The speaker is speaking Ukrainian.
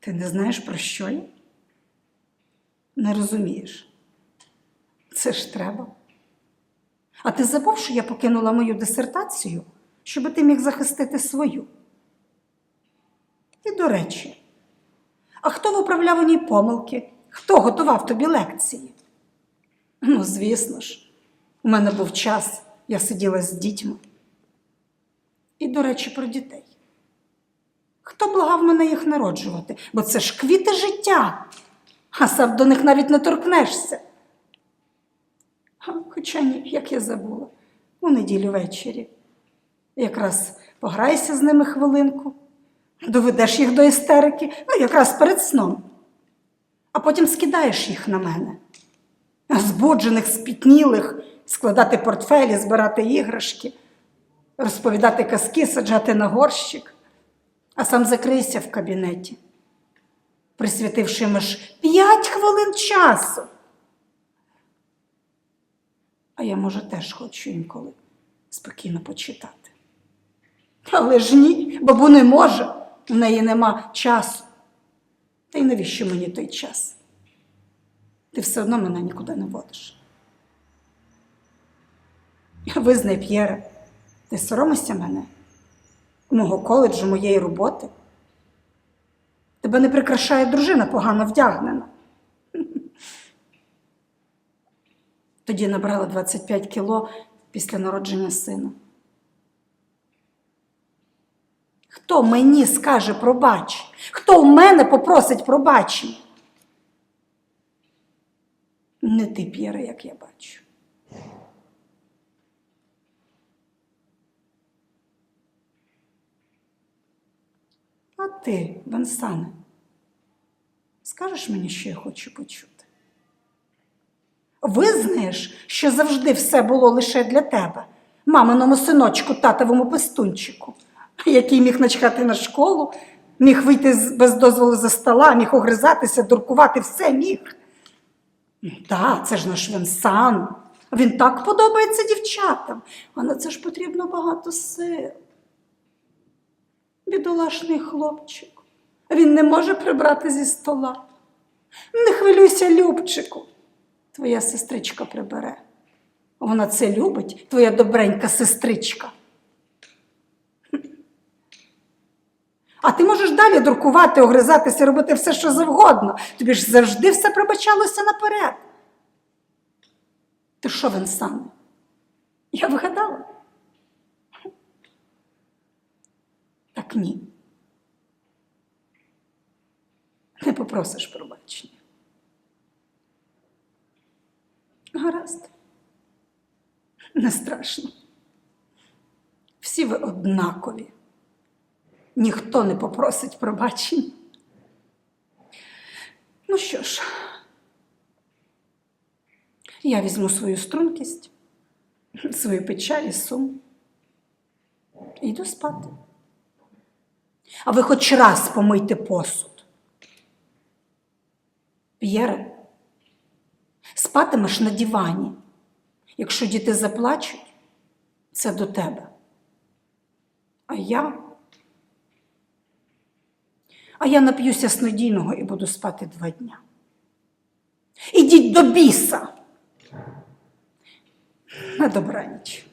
Ти не знаєш, про що я? Не розумієш. Це ж треба. А ти забув, що я покинула мою дисертацію, щоб ти міг захистити свою. І до речі, а хто виправляв у ній помилки? Хто готував тобі лекції? Ну, звісно ж, у мене був час, я сиділа з дітьми. І, до речі, про дітей. Хто благав мене їх народжувати? Бо це ж квіти життя, а сам до них навіть не торкнешся. Хоча ні, як я забула, у неділю ввечері. Якраз пограйся з ними хвилинку, доведеш їх до істерики, ну, якраз перед сном, а потім скидаєш їх на мене. Збуджених, спітнілих, складати портфелі, збирати іграшки, розповідати казки, саджати на горщик, а сам закрийся в кабінеті, присвятивши йому ж п'ять хвилин часу. А я, може, теж хочу інколи спокійно почитати. Але ж ні, бабу не може, в неї нема часу. Та й навіщо мені той час? Ти все одно мене нікуди не водиш. Визнай, П'єре, ти соромишся мене, мого коледжу, моєї роботи. Тебе не прикрашає дружина погано вдягнена. Тоді набрала 25 кіло після народження сина. Хто мені скаже пробач? Хто в мене попросить пробачення? Не ти, П'єре, як я бачу. А ти, Венсане, скажеш мені, що я хочу почути? Визнаєш, що завжди все було лише для тебе, маминому синочку, татовому пестунчику, який міг начхати на школу, міг вийти без дозволу за стола, міг огризатися, дуркувати, все міг. Так, це ж наш Венсан. Він так подобається дівчатам, а на це ж потрібно багато сил. Бідолашний хлопчик. Він не може прибрати зі стола. Не хвилюйся, Любчику. Твоя сестричка прибере. Вона це любить, твоя добренька сестричка. А ти можеш далі друкувати, огризатися, робити все, що завгодно. Тобі ж завжди все пробачалося наперед. Ти що, Венсане? Я вигадала? Так ні. Не попросиш пробачення. Гаразд. Не страшно. Всі ви однакові. Ніхто не попросить пробачення. Ну що ж, я візьму свою стрункість, свою печаль і сум і йду спати. А ви хоч раз помийте посуд. П'єре, спатимеш на дивані. Якщо діти заплачуть, це до тебе. А я. А я нап'юся снодійного і буду спати два дня. Ідіть до біса. На добраніч.